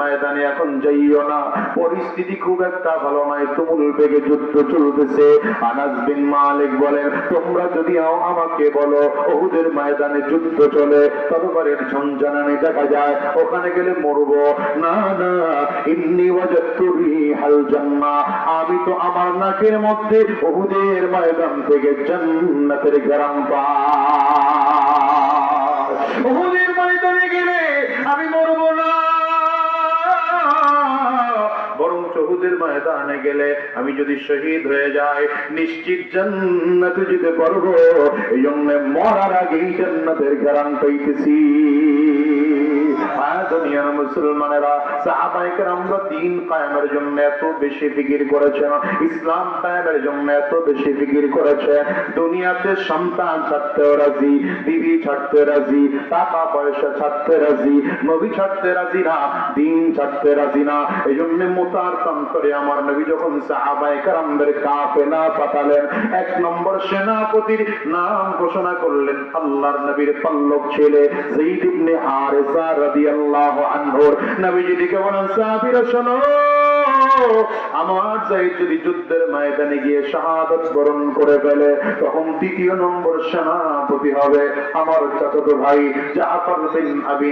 ময়দানে এখন যাইও না। পরিস্থিতি খুব একটা ভালো নয়, তুমুল বেগে যুদ্ধ চলতেছে। আনাস বিন মালিক বলেন, তোমরা যদি আমাকে বলো, ওহুদের ময়দানে যুদ্ধ চলে, ততবারের ঝঞ্ঝানানি দেখা যায়, ওখানে গেলে মরবো। না না, ইন্নি ওয়াজাদতু রিহাল জান্নাহ। আমি তো আমার নাকের মধ্যে ওহুদের ময়দান থেকে জান্নাতের গরম পাই। ওহুদের ময়দানে গেলে আমি মরবো না। বরং চহুদের ময়দানে গেলে আমি যদি শহীদ হয়ে যাই, নিশ্চিত জান্নাতে যেতে পারব এই জন্য মরার আগেই জান্নাতের গ্যারান পাইতেছি। মুসলমানেরা সাহাবায়ে কেরামরা দিন কায়েমের জন্য এত বেশি ফিকির করেছেন ইসলাম কায়েমের জন্য এত বেশি ফিকির করেছেন দুনিয়াতে সন্তান ছাড়তেও রাজি, বিবি ছাড়তে রাজি, টাকা পয়সা ছাড়তে রাজি, নবী ছাড়তে রাজি না, দিন ছাড়তে রাজি না। এই জন্য মোতার তন্তরে আমার নবী যখন সাহাবায়ে কেরামদের কাফেলা পাঠালেন, এক নম্বর সেনাপতির নাম ঘোষণা করলেন, আল্লাহর নবীর পল্লব ছেলে যায়েদ ইবনে হারেসা রাদিয়াল্লাহু আনহুর নবীজি কেমন সাহাবীরা শোনো। আমার যায়েদ যদি যুদ্ধের ময়দানে গিয়ে শাহাদাত বরণ করে ফেলে, তখন দ্বিতীয় নম্বর সেনাপতি হবে আমার চাচাতো ভাই জাফর বিন আবি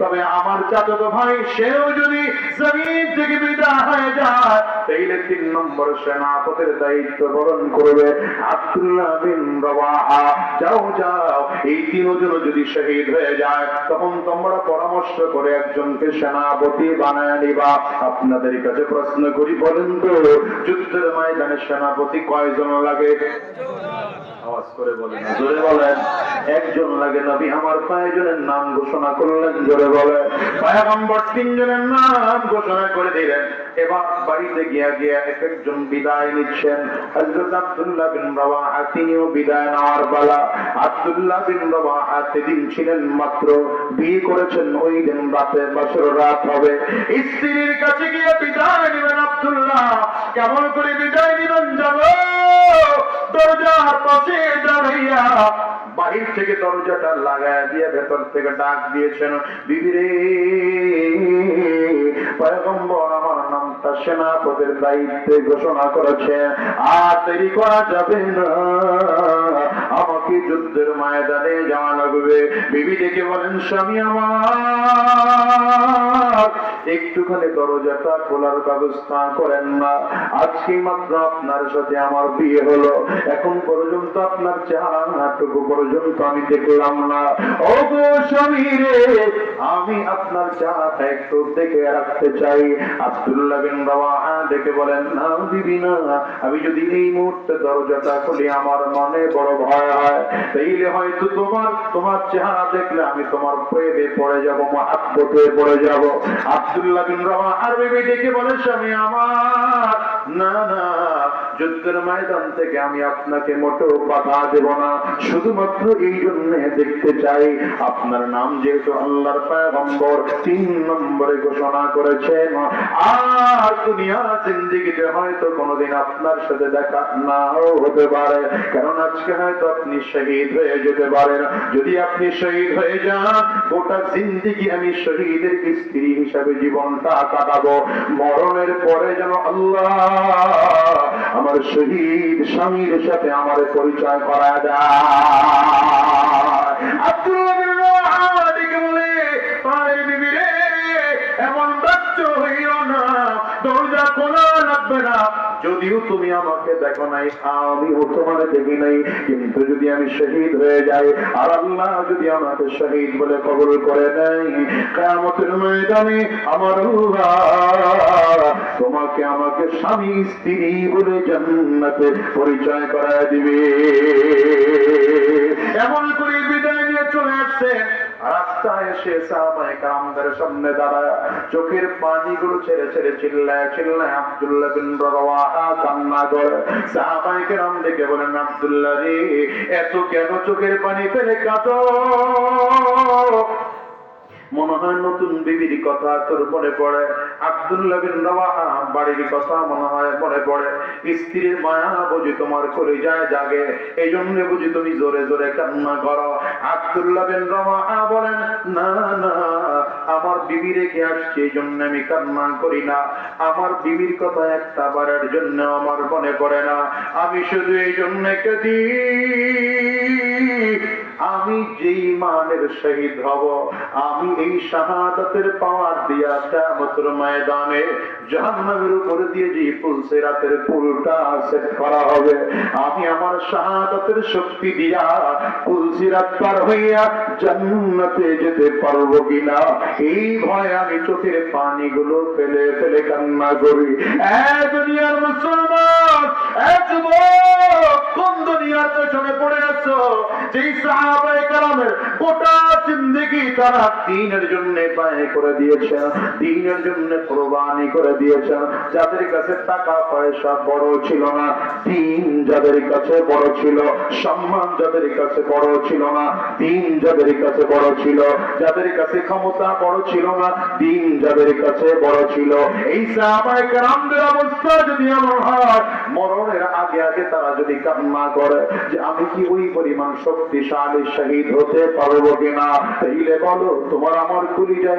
তবে আমার চাচাতো ভাই, সেও যদি জমিন থেকে বিদায় হয়ে যায়, তাইলে তিন নম্বর সেনাপতির দায়িত্ব বরণ করবে আব্দুল্লাহ বিন রওয়াহা। যাও যাও, এই তিনজন যদি শহীদ হয়ে যায়, তখন তোমরা পরামর্শ করে একজনকে সেনাপতি বানায় নিবা। আপনাদের কাছে প্রশ্ন করি বলেন তো যুদ্ধের ময়দানে সেনাপতি কয়জন লাগে? আওয়াজ করে বলেন, জোরে বলেন। একজন লাগে নবী আমার কয়েকজনের নাম ঘোষণা করলেন, জোরে বলেন। পয়গম্বর তিনজনের নাম ঘোষণা করে দিলেন। এবার বাড়িতে গিয়া গিয়া এক একজন বিদায় নিচ্ছেন। হযরত আব্দুল্লাহ বিন রাওয়াহা, তিনিও বিদায় নেওয়ার বেলা আব্দুল্লাহ বিন রাওয়াহা সেদিন ছিলেন মাত্র, বিয়ে করেছেন ওই দিন রাতে বছর রাত হবে। স্ত্রীর কাছে গিয়ে বিদায় নেবেন আব্দুল্লাহ। কেমন করে বিদায় নিবেন যাব দরজার বাহির থেকে দরজাটা লাগায় দিয়ে ভেতর থেকে ডাক দিয়েছেন বিবিরে পয়গম্বর আমার নামটা সেনাপতির দায়িত্বে ঘোষণা করেছে আর দেরি করা যাবে না। আমাকে যুদ্ধের ময়দানে যাওয়া লাগবে। বিবি ডেকে বলেন, স্বামী আমার, একটুখানি দরজাটা খোলার ব্যবস্থা করেন না। আজকে মাত্র আপনার সাথে আমার বিয়ে হলো। এখন পর্যন্ত আপনার চেহারাটুকু পর্যন্ত আমি দেখলাম না। ও গো স্বামী রে, আমি আপনার চেহারাটা একটু দেখে রাখতে চাই। আব্দুল্লাহ বিন রাওয়াহা দেখে বলেন, না দিবি না। আমি যদি এই মুহূর্তে দরজাটা খুলি, আমার মনে বড় ভয় হয়। তাইলে হয়তো তোমার তোমার চেহারা দেখলে আমি তোমার প্রেমে পড়ে যাব, মহাব্বতে পড়ে যাব। আব্দুল্লাহ বিন রাওয়াহার বিবি ডেকে বলে, স্বামী আমার, না না যুদ্ধের ময়দান থেকে আমি আপনাকে মোটেও বাধা দেব না। শুধুমাত্র এই জন্য দেখতে চাই, আপনার নাম যেহেতু আল্লাহর পয়গম্বর, তিন নম্বরে ঘোষণা করেছেন। আর দুনিয়া জিন্দিগিতে হয়তো কোনোদিন আপনার সাথে দেখা নাও হতে পারে, কারণ আজকে হয়তো আপনি শহীদ হয়ে যেতে পারেন। যদি আপনি শহীদ হয়ে যান, গোটা জিন্দিগি আমি শহীদের স্ত্রী হিসাবে জীবনটা কাটাবো। মরণের পরে যেন আল্লাহ আমার শহীদ স্বামীর সাথে আমার পরিচয় করা যায় এমন ব্যস্ত হইও না, দরজা খোলা লাগবে না। যদিও তুমি আমাকে দেখো নাই, আমিও তোমার দেখি নাই, কিন্তু যদি আমি শহীদ হয়ে যাই, আর আল্লাহ যদি আমাকে শহীদ বলে কবল করে নেই কেমতের ময়দানে আমার তোমাকে আমাকে স্বামী, স্ত্রী বলে জান্নাতে পরিচয় করায় দিবে। এমন করে বিদায় নিয়ে চলে আসছে। রাস্তায় এসে কারামদের সামনে চোখের ছেড়ে ছেড়ে চিল্লায় চিল্লায় বিন করে। দেখে বলেন রে, এত কেন চোখের পানি ফেলে কাঁদো? মনে হয় নতুন বিবির কথা তোর মনে পড়ে। আব্দুল্লাহ বিন বাড়ির কথা মনে হয় মনে পড়ে। স্ত্রীর মায়া বুঝি তোমার করে যায় জাগে। এই জন্য বুঝি তুমি জোরে জোরে কান্না করো। আব্দুল্লাহ বিন রাওয়াহা বলেন, না না, আমার বিবি রেখে আসছে এই জন্য আমি কান্না করি না। আমার বিবির কথা একটা বারের জন্য আমার মনে পড়ে না। আমি শুধু এই জন্য কাঁদি আমি যেই মানের শহীদ হব, আমি এই শাহাদাতের পাওয়ার দিয়া কিয়ামতের ময়দানে জাহান্নামের উপর দিয়ে যে পুলসে রাতের পুলটা সেট করা হবে, আমি আমার শাহাদাতের শক্তি দিয়া পুলসি রাত পার হইয়া জান্নাতে যেতে পারব কিনা? এই ভয় আমি চোখের পানিগুলো ফেলে ফেলে কান্না করি। এ দুনিয়ার মুসলমান, এ যুবক! কোন দুনিয়ার পেছনে পড়ে আছো যেই সাহাবায়ে কেরামের গোটা জিন্দেগি তারা দিনের জন্য ব্যয় করে দিয়েছেন দিনের জন্য কোরবানি করে দিয়েছেন যাদের কাছে টাকা পয়সা বড় ছিল না, দিন যাদের কাছে বড় ছিল, সম্মান যাদের কাছে বড় ছিল না, দিন যাদের কাছে বড় ছিল। যাদের কাছে ক্ষমতা বড় ছিল না, দিন যাদের কাছে বড় ছিল। এই সাহাবায়ে অবস্থা যদি এমন হয়, মরণের আগে আগে তারা যদি কান্না করে যে আমি কি ওই পরিমাণ শক্তিশালী শহীদ হতে পারব কিনা? তাইলে বলো, তোমার আমার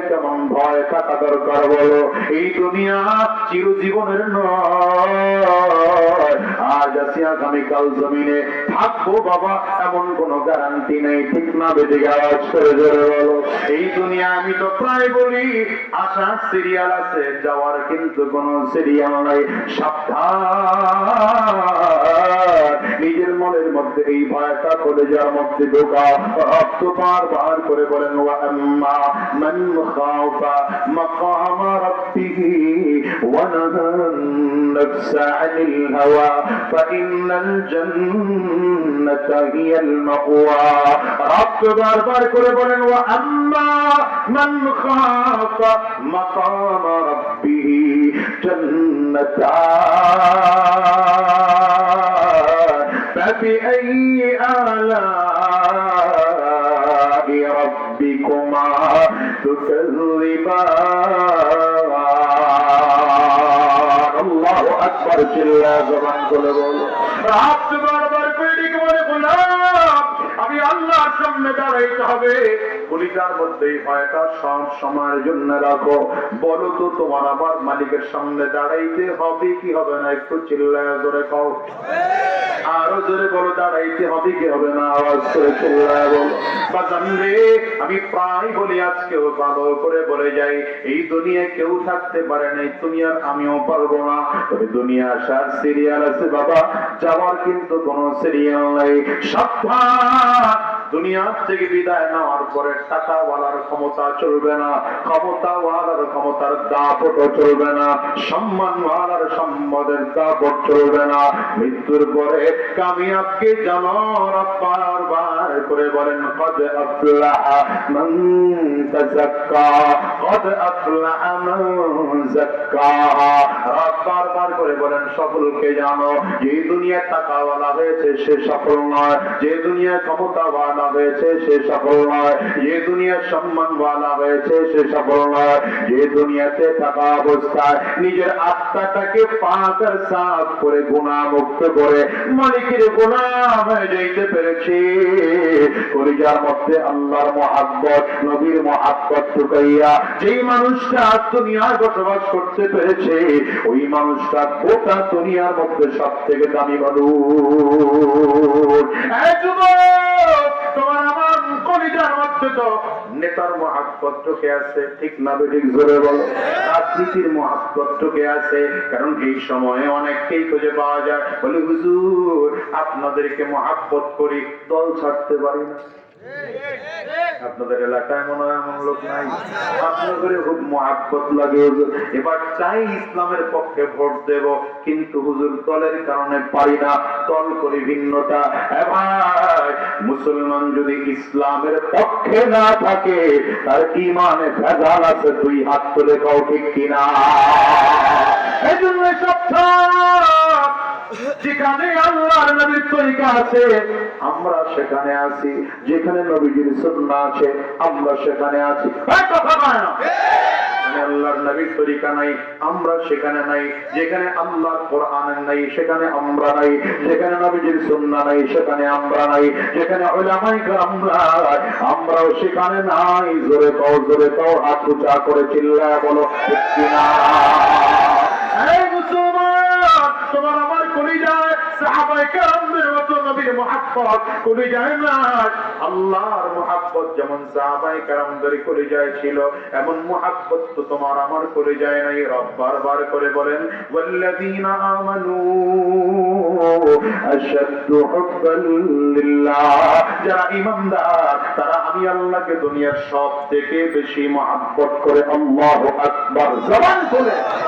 কেমন? ভয় থাকা দরকার বলো। এই দুনিয়া চিরজীবনের নয়। আজ আগামীকাল জমিনে। থাকব বাবা, এমন গ্যারান্টি নেই। ঠিক না করে বলো। এই দুনিয়া আমি তো প্রায় বলি, আশা সিরিয়াল আছে, যাওয়ার কিন্তু কোনো সিরিয়াল নাই। সাবধান। নিজের মনের মধ্যে এই ভয়টা করে যাওয়ার মধ্যে ঢোকা। রক্ত বার বার করে বলেন ওয়া আম্মা মান খাওফা মাকাম রাব্বিহি ওয়া নাহান নাফসা আনিল হাওয়া ফাইন্নাল জান্নাতা হিয়াল মাওয়া রক্ত বার বার করে বলেন ওয়া আম্মা মান খাফা মাকাম রাব্বিহি জান্নাতান فبأي আমি আল্লাহর সামনে দাঁড়াইতে হবে। মধ্যে ভয়টা সব সময়ের জন্য রাখো। বলো তো তোমার আবার মালিকের সামনে দাঁড়াইতে হবে কি হবে না? একটু চিল্লায় ধরে কও। আরও জোরে বলো, দাঁড়াইতে হবে, কি হবে না? আওয়াজ করে বলো, বা আমি প্রায় বলি, আজকেও ভালো করে বলে যাই, এই দুনিয়ায় কেউ থাকতে পারে নাই, তুমি আর আমিও পারব না। তবে দুনিয়া আসার সিরিয়াল আছে, বাবা, যাওয়ার কিন্তু কোনো সিরিয়াল নাই। সাবধান! দুনিয়ার থেকে বিদায় নেওয়ার পরে টাকাওয়ালার ক্ষমতা চলবে না, ক্ষমতাওয়ালার ক্ষমতার দাপটও চলবে না, সম্মানওয়ালার সম্মানের দাপট চলবে না। মৃত্যুর পরে কামিয়াবকে জানো রব্বার বার করে বলেন, কদ আফলাহা মান কদ মান করে বলেন, সফলকে জানো, যে দুনিয়ার টাকাওয়ালা হয়েছে সে সফল নয়, যে দুনিয়ার ক্ষমতাওয়ালা হয়েছে সে সফল নয়। যে দুনিয়ার সম্মানওয়ালা হয়েছে সে সফল নয়। যে দুনিয়াতে থাকা অবস্থায় নিজের আত্মাটাকে পাকার সাফ করে গুণা মুক্ত করে মালিকের গুণা হয়ে যাইতে পেরেছে। কলিজার মধ্যে আল্লাহর মহাব্বত, নবীর মহাব্বত ঢুকাইয়া যেই মানুষটা দুনিয়ায় বসবাস করতে পেরেছে, ওই মানুষটা গোটা দুনিয়ার মধ্যে সব থেকে দামি মানুষ। নেতার মহাব্বত ঢুকে আছে, ঠিক না বেঠিক জোরে বলো। রাজনীতির মহাব্বত ঢুকে আছে, কারণ এই সময়ে অনেককেই খুঁজে পাওয়া যায়। বলে, হুজুর, আপনাদেরকে মহাব্বত করি, দল ছাড়তে পারি না। আপনাদের এলাকায় মনে হয় এমন লোক নাই। আপনাদের খুব মহাব্বত লাগে এবার চাই ইসলামের পক্ষে ভোট দেব, কিন্তু হুজুর, দলের কারণে পারি না। দল করি ভিন্নটা এ ভাই মুসলমান যদি ইসলামের পক্ষে না থাকে, তার ইমানে ভেজাল আছে? তুই হাত তুলে কাউ ঠিক কিনা? এই জন্য সব যেখানে আল্লাহর নবীর তরিকা আছে, আমরা সেখানে আছি। যেখানে নবীজির সুন্নাহ আছে, আমরা সেখানে আছি। কথা না। নাই, আমরা করে বলো আমার করে তারা আমি আল্লাহকে দুনিয়ার সব থেকে বেশি মুহাব্বত করে আল্লাহু আকবার। জবান খুলে।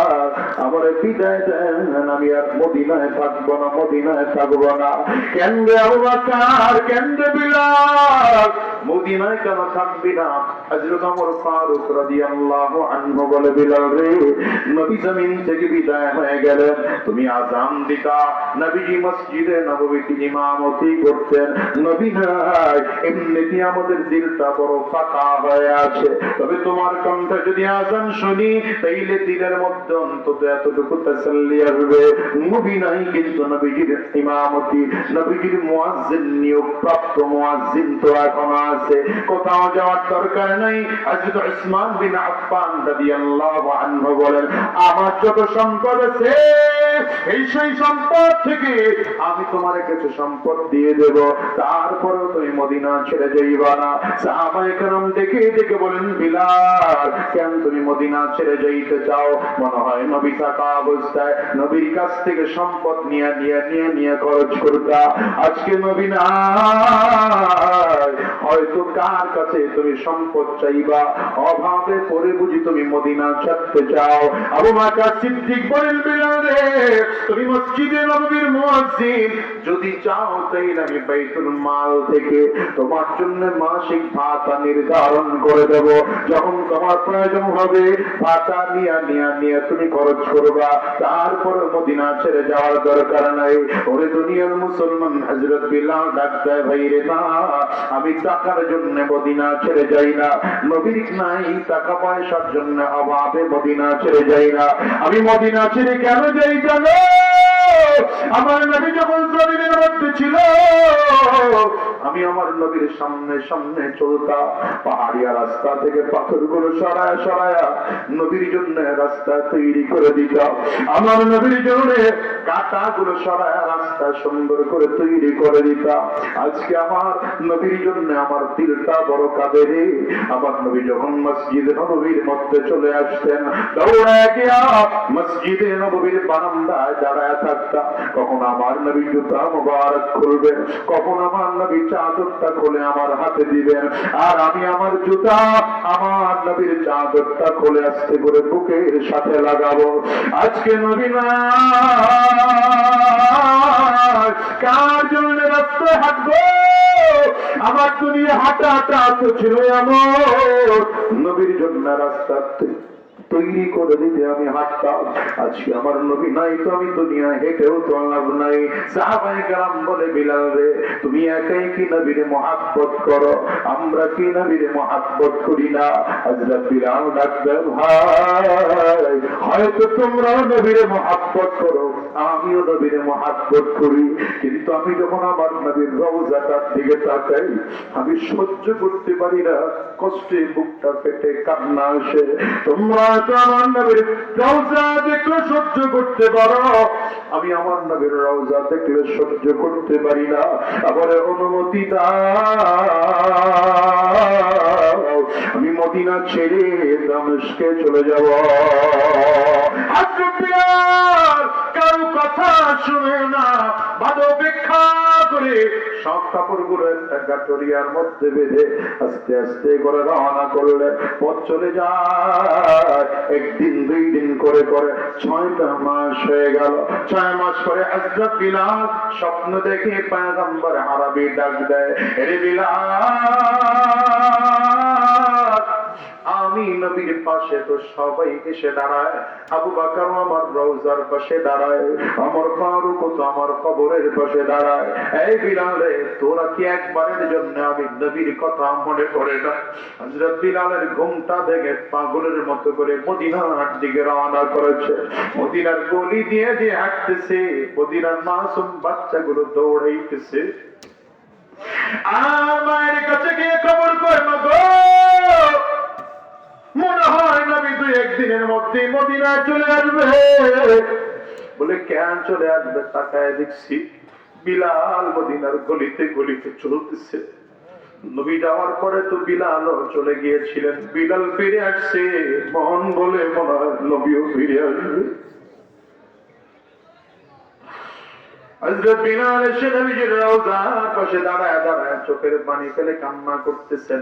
আমার বিদায় দেন আমি আর মদিনায় থাকব না, মদিনায় থাকব না। কেন্দ্রে আবু কেন্দ্রে বিলাল আমাদের দিলটা বড় ফাঁকা হয়ে আছে। তবে তোমার কণ্ঠে যদি আজান শুনি, তাইলে দিলের মধ্যে অন্তত এতটুকু আসবে। নাই কিন্তু নবীজির ইমামতি। নবীজির মুয়াজ্জিন নিয়োগ প্রাপ্ত মুয়াজ্জিন তো এখনও আছে। কোথাও যাওয়ার দরকার নাই। হযরত উসমান বিন আফফান রাদিয়াল্লাহু আনহু বলেন, আমার যত সম্পদ আছে এই সেই সম্পদ থেকে আমি তোমার কিছু সম্পদ দিয়ে দেব। তারপরেও তুমি মদিনা ছেড়ে যাইবা না। সাহাবায়ে কেরাম দেখে দেখে বলেন, বিলাল, কেন তুমি মদিনা ছেড়ে যাইতে চাও? মনে হয় নবী থাকা অবস্থায় নবীর কাছ থেকে সম্পদ নিয়ে নিয়ে নিয়ে নিয়ে খরচ করতা। আজকে নবী নাই। হয়তো কার কাছে তুমি সম্পদ চাইবা? অভাবে পড়ে বুঝি তুমি মদিনা ছাড়তে চাও। আবু বাকর সিদ্দিক বলেন, বিলাল রে তুমি মসজিদে নববীর মুয়াজ্জিন। যদি চাও তাইলে আমি বাইতুল মাল থেকে তোমার জন্য মাসিক ভাতা নির্ধারণ করে দেব। যখন তোমার প্রয়োজন হবে, ভাতা নিয়ে নিয়ে নিয়ে তুমি খরচ করবা। তারপর মদিনা ছেড়ে যাওয়ার দরকার নাই। ওরে দুনিয়ার মুসলমান হযরত বিলাল ডাক দেয়, ভাই রে না আমি টাকার জন্য মদিনা ছেড়ে যাই না। নবীর নাই, টাকা পয়সার জন্য অভাবে মদিনা ছেড়ে যাই না। আমি মদিনা ছেড়ে কেন যাই জানো? আমার নবী যখন জমিনের মধ্যে ছিল আমি আমার নবীর সামনে সামনে চলতাম। পাহাড়িয়া রাস্তা থেকে পাথরগুলো সরায় সরায় নবীর জন্য রাস্তা তৈরি করে দিতাম। আমার নবীর জন্য কাটাগুলো সরায় রাস্তা সুন্দর করে তৈরি করে দিতাম। আজকে আমার নবীর জন্য আমার দিলটা বড় কাঁদে রে। আমার নবী যখন মসজিদ নবীর মধ্যে চলে আসতেন দৌড়ায় গিয়া মসজিদে নবীর বারান্দায় দাঁড়ায় থাকতাম। কখন আমার নবী জুতা মুবারক খুলবেন কখন আমার নবী চাদরটা খুলে আমার হাতে দিবেন। আর আমি আমার জুতা আমার নবীর চাদরটা খুলে আসতে করে বুকের সাথে লাগাবো। আজকে নবী কার জন্য রাস্তায় হাঁটবো আমার দুনিয়া হাঁটা হাঁটা তো ছিল আমার নবীর জন্য রাস্তা তৈরি করে দিতে আমি হাঁটতাম। আজকে আমার নবী নাই তো আমি দুনিয়া হেঁটেও তো লাভ নাই। সাহাবাই কালাম বলে, বিলাল রে, তুমি একাই কি নবীর মহাব্বত করো? আমরা কি নবীর মহাব্বত করি না? বিলাল ভাই, হয়তো মহাব্বত করো। আমিও মহাব্বত করি। কিন্তু আমি যখন আমার নবীর রওজাটার দিকে তাকাই, আমি সহ্য করতে পারি না। কষ্টে বুকটা পেটে কান্না আসে। তোমরা তো আমার নবীর রওজা দেখলে সহ্য করতে পারো। আমি আমার নবীর রওজা দেখলে সহ্য করতে পারি না। আবার অনুমতি আমি মদিনা ছেড়ে দামেশকে চলে যাব। কারও কথা শুনে না। ভালো অপেক্ষা করে সব কাপড়গুলো একটা গাটরিয়ার মধ্যে বেঁধে আস্তে আস্তে করে রওনা করলেন পথ চলে যায়। একদিন, দুই দিন করে করে ছয়টা মাস হয়ে গেল। ছয় মাস পরে বিলাল স্বপ্ন দেখে পায়গম্বর আরবি ডাক দেয় রে আমি নবীর পাশে তো সবাই এসে দাঁড়ায়। আবু বাকর আমার রওজার পাশে দাঁড়ায়। আমার ফারুক তো আমার কবরের পাশে দাঁড়ায়। এই বিলালে, তোরা কি একবারের জন্য আমি নবীর কথা মনে করে না? হযরত বিলালের ঘুমটা ভেঙে পাগলের মতো করে মদিনার দিকে রওনা করেছে। মদিনার গলি দিয়ে যে হাঁটতেছে, মদিনার মাসুম বাচ্চাগুলো দৌড়াইতেছে। আর মায়ের কাছে গিয়ে খবর করে মাগো! মনে হয় নবী দুই একদিনের মধ্যে মদিনায় চলে আসবে। বলে, কেন চলে আসবে তাকায় দেখছি বিলাল মদিনার গলিতে গলিতে চলতেছে। নবী যাওয়ার পরে তো বিলালও চলে গিয়েছিলেন। বিলাল ফিরে আসছে, মন বলে মনে হয় নবীও ফিরে আসবে। বিলাল দাঁড়ায় দাঁড়ায় চোখের পানি ফেলে কান্না করতেছেন।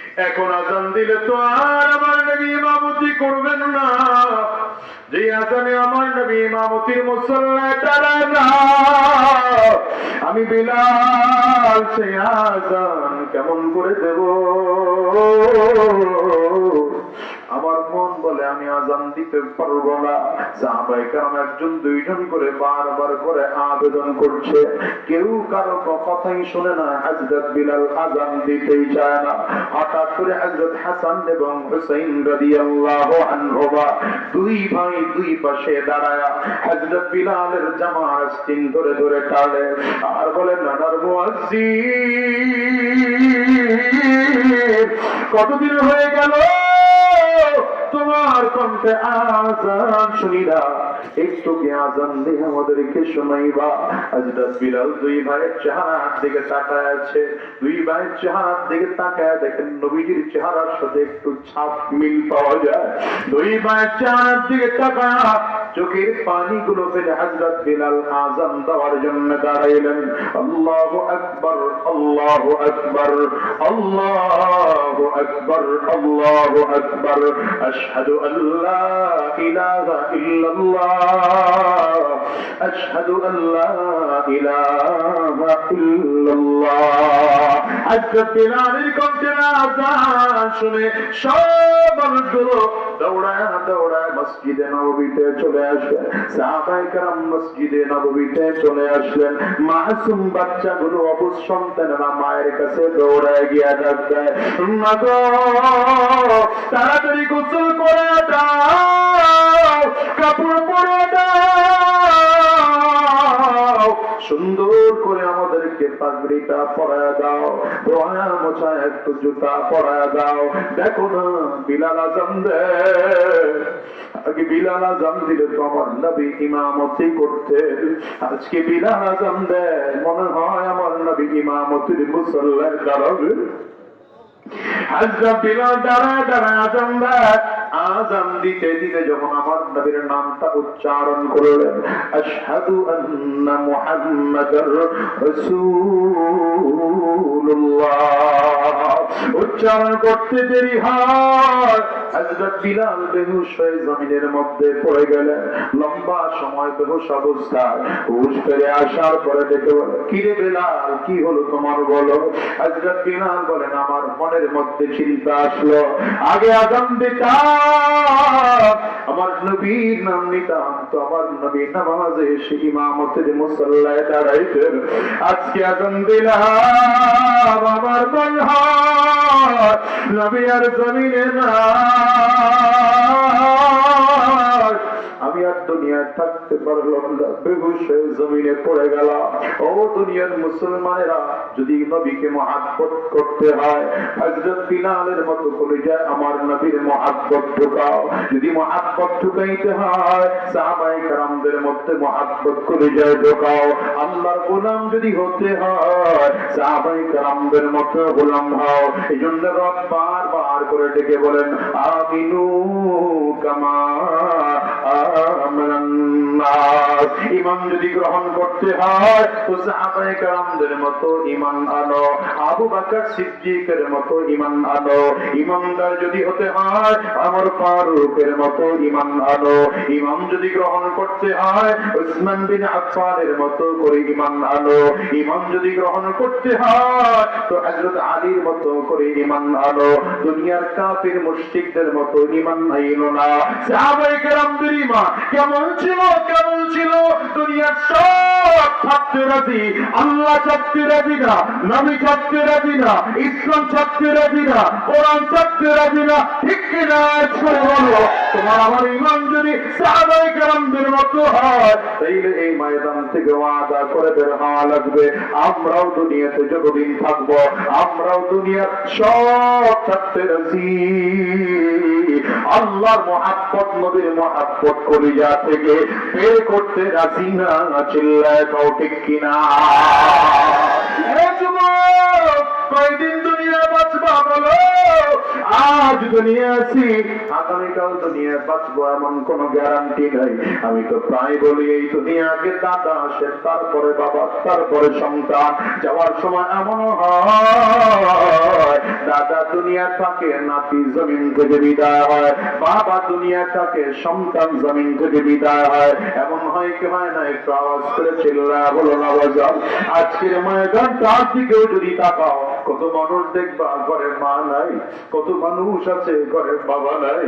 এখন আজান দিলে তো আর আমার নবী ইমামতি করবেন না। যে আজানে আমার নবী ইমামতির মুসল্লায় তারা আমি বিলাল সে আজান কেমন করে দেব? দিতে পারব না। সাহাবাই কারণ একজন, দুইজন করে বারবার করে আবেদন করছে। কেউ কারও কথাই শুনে না, হযরত বিলাল আজান দিতেই চায় না। হঠাৎ করে হযরত হাসান এবং হুসাইন রাদিয়াল্লাহু আনহুমা দুই ভাই দুই পাশে দাঁড়ায়া হযরত বিলালের জামার আস্তিন ধরে ধরে টানে আর বলে নানার মুয়াজ্জিন, কতদিন হয়ে গেল? তোমার কণ্ঠে আজান শুনি না একটু কি আজান দিয়ে আমাদেরকে শোনাইবা। হযরত বিলাল দুই ভাইয়ের চেহারার দিকে তাকায় আছে। দুই ভাইয়ের চেহারার দিকে তাকায় দেখেন নবীজির চেহারার সাথে একটু ছাপ মিল পাওয়া যায়। দুই ভাইয়ের চেহারার দিকে তাকায় চোখের পানিগুলো ফেলে হযরত বিলাল আজান দেওয়ার জন্য দাঁড়াইলেন। আল্লাহু আকবার আল্লাহু আকবার আল্লাহু আকবার আল্লাহু আকবার। আশহাদু আল্লা ইলাহা ইল্লাল্লাহ, আশহাদু আল্লা ইলাহা ইল্লাল্লাহ। হযরত বিলালের কণ্ঠে আজান শুনে সব মানুষগুলো দৌড়ায় দৌড়ায় মসজিদে নববীতে চলে আসলেন। কেরাম মসজিদে নববীতে চলে মাসুম বাচ্চাগুলো অবুজ মায়ের কাছে দৌড়ায় গিয়া তাড়াতাড়ি গোসল করে দাও, কাপড় পরে দাও। সুন্দর আমাদেরকে পাগড়িটা পরায় দাও। দোয়া মোছা একটু জুতা পরায় দাও। দেখো না, বিলাল আজম দে। আগে বিলাল আজম দিলে তো আমার নবী ইমামতি করতে আজকে বিলাল আজম দে, মনে হয় আমার নবী ইমামতির মুসল্লায় দাঁড়াবে হযরত বিলাল দাঁড়ায় দাঁড়ায় আজান দেয় আজান দিতে দিতে যখন আমার নবীর নামটা উচ্চারণ করলেন, আশহাদু আন্না মুহাম্মাদার রাসূলুল্লাহ। উচ্চারণ করতে দেরি হয়। হযরত বিলাল বেহুশ হয়ে জমিনের মধ্যে পড়ে গেলেন। লম্বা সময় বেহুশ অবস্থায়। হুশ ফিরে আসার পরে দেখে বলে কি রে বিলাল, কি হলো তোমার বলো? হযরত বিলাল বলেন, আমার মনের মধ্যে চিন্তা আসলো। আগে আজান দিতাম আমার নবীর নাম নিতাম তো আমার নবীর নামাজে সে ইমামতের মুসল্লায় দাঁড়াইতেন। আজকে আজান দিলাম আমার নবী আর জমিনে না। আর দুনিয়ায় থাকতে পারলাম না। বেহুশ হয়ে জমিনে পড়ে গেল ও দুনিয়ার মুসলমানেরা, যদি নবীকে মহাব্বত করতে হয় একজন বিনালের মতো করে যায় আমার নবীর মহাব্বত ঢুকাও। যদি মহাব্বত ঢুকাইতে হয় সাহাবাই কারামদের মধ্যে মহাব্বত করে যায় ঢোকাও। আল্লাহর গোলাম যদি হতে হয় সাহাবাই কারামদের মতো গোলাম হও। এই জন্য রব বার বার করে ডেকে বলেন, আমিনু কামা আ ইমান যদি গ্রহণ করতে হয়, তো মতো ইমান আনো। আবু বাকর সিদ্দিকের মতো আমার ফারুকের মতো ইমান আনো। ইমাম যদি গ্রহণ করতে হয়, উসমান বিন আফফানের মতো করে ইমান আনো। ইমাম যদি গ্রহণ করতে হয়, তো হযরত আলীর মতো করে ইমান আনো। দুনিয়ার কাফির মুশরিকদের মতো ইমান আইনো না। সাহাবায়ে কারামদের ইমান কেমন ছিল কেমন ছিল? দুনিয়ার সব ছাড়তে রাজি, আল্লাহ ছাড়তে রাজি না, নবী ছাড়তে রাজি না, ইসলাম ছাড়তে রাজি না, কোরআন ছাড়তে রাজি না, ঠিক কিনা? বলো তোমার আমার ঈমান যদি মতো হয়, তাইলে এই ময়দান থেকে ওয়াদা করে বের হওয়া লাগবে। আমরাও দুনিয়াতে যতদিন আমরাও সব মহাব্বত কলিজা থেকে বের করতে রাজি না, চিল্লায় কাউ ঠিক কিনা? কয়দিন দুনিয়া বাঁচবা বলো আজ দুনিয়া আছি আগামীকাল দুনিয়া বাঁচবো, এমন কোনো গ্যারান্টি নাই। আমি তো প্রায় বলি, এই দুনিয়াকে দাদা আসে তারপরে বাবা, তারপরে সন্তান। যাওয়ার সময় এমনও হয়, দাদা দুনিয়া থাকে নাতি জমিন থেকে বিদায় হয়, বাবা দুনিয়া থাকে সন্তান জমিন থেকে বিদায় হয়। এমন হয় কি হয় না, একটু আওয়াজ করে চিল্লা বলো না আজকের ময়দান তার দিকেও যদি তাকাও কত মানুষ দেখবা, ঘরে মা নাই, কত মানুষ আছে, ঘরে বাবা নাই।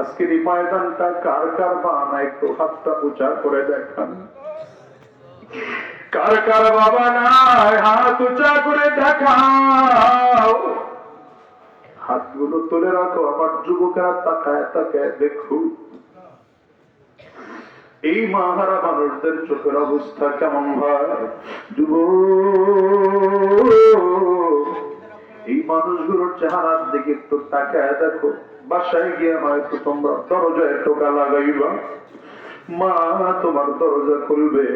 আজকের এই ময়দানটা কার কার মা না একটু হাতটা উঁচা করে দেখান। কার কার বাবা নাই, হাত উঁচা করে দেখাও। হাতগুলো তুলে রাখো, আমার যুবকেরা তাকায় তাকায় দেখো এই মাহারা মানুষদের চোখের অবস্থা কেমন হয়? এই মানুষগুলোর চেহারার দিকে একটু তাকায় দেখো। বাসায় গিয়ে হয়তো তোমরা দরজায় টোকা লাগাইবা। মা তোমার দরজা খুলবে,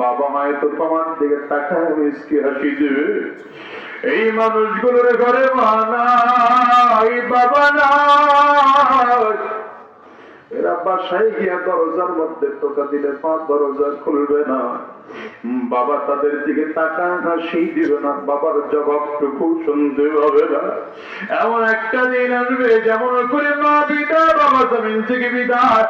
বাবা মায় তো তোমার দিকে তাকায় মিসকে হাসি দেবে। এই মানুষগুলোর ঘরে মা নাই, বাবা নাই। এরা বাসায় গিয়া দরজার মধ্যে টোকা দিলে পা দরজা খুলবে না। বাবা তাদের দিকে তাকা হাসি দিবে না। বাবার জবাবটুকু শুনতে হবে না। এমন একটা দিন আসবে যেমন করে মা বিদায় বাবা জমিন থেকে বিদায়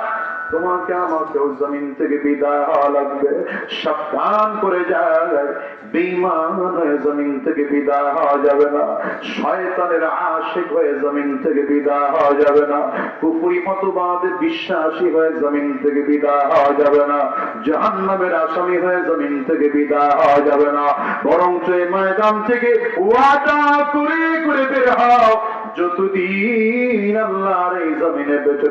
তোমাকে আমাকেও জমিন থেকে বিদায় হওয়া লাগবে। সাবধান করে যায়। বেঈমান হয়ে জমিন থেকে বিদায় হওয়া যাবে না। শয়তানের আশিক হয়ে জমিন থেকে বিদায় হওয়া যাবে না। কুপুরি মতবাদে বিশ্বাসী হয়ে জমিন থেকে বিদায় হওয়া যাবে না। জাহান্নামের আসামি হয়ে জমিন থেকে বিদায় হওয়া যাবে না। এই ময়দান থেকে ওয়াদা করে করে বের হও। যতদিন আল্লাহর এই জমিনে বেঁচে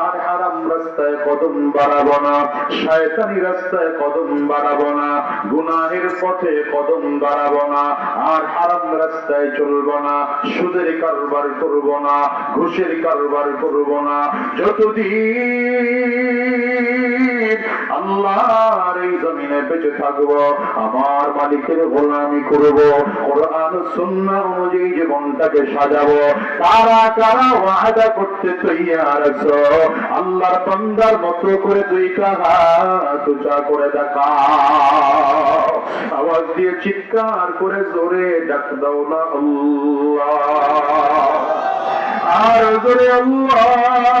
আর হারাম রাস্তায় কদম বাড়াবো না, শয়তানি রাস্তায় কদম বাড়াবো না, গুনাহের পথে কদম বাড়াবো না, আর হারাম রাস্তায় চলবো না, সুদের কারবার করব না, ঘুষের কারবার করব না, যতদিন আল্লাহর এই জমিনে বেঁচে আমার মালিকের গোলামি করব, কোরআন অনুযায়ী জীবনটাকে সাজাবো। কারা কারা ওয়াদা করতে তৈয়ার আল্লাহর বান্দার করে হাত উঁচা করে দেখা আওয়াজ দিয়ে চিৎকার করে জোরে ডাক দাও না আল্লাহ। আর জোরে আল্লাহ।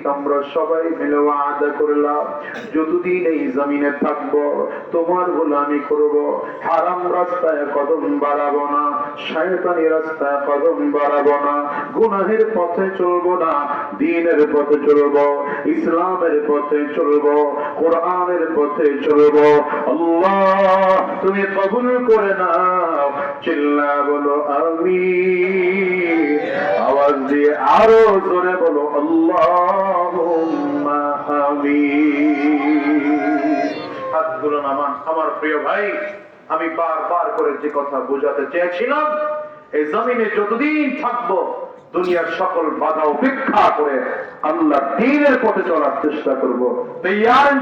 আমরা সবাই মিলে ওয়াদা করলাম, যতদিন এই জমিনে থাকব, তোমার গোলামি করব। হারাম রাস্তায় কদম না, শয়তানি রাস্তায় কদম না, গুনাহের পথে চলবো না, দিনের পথে চলবো, ইসলামের পথে চলবো, কোরআনের পথে চলবো। আল্লাহ, তুমি কবুল করে নাও, চিল্লা বলো আমি আওয়াজ দিয়ে আরও জোরে বলো, আল্লাহ। হাতগুলো নামান, আমার প্রিয় ভাই, আমি বারবার করে যে কথা বোঝাতে চেয়েছিলাম, এই জমিনে যতদিন থাকব, দুনিয়ার সকল বাধা উপেক্ষা করে আল্লাহ দিনের পথে চলার চেষ্টা করব। তৈয়ার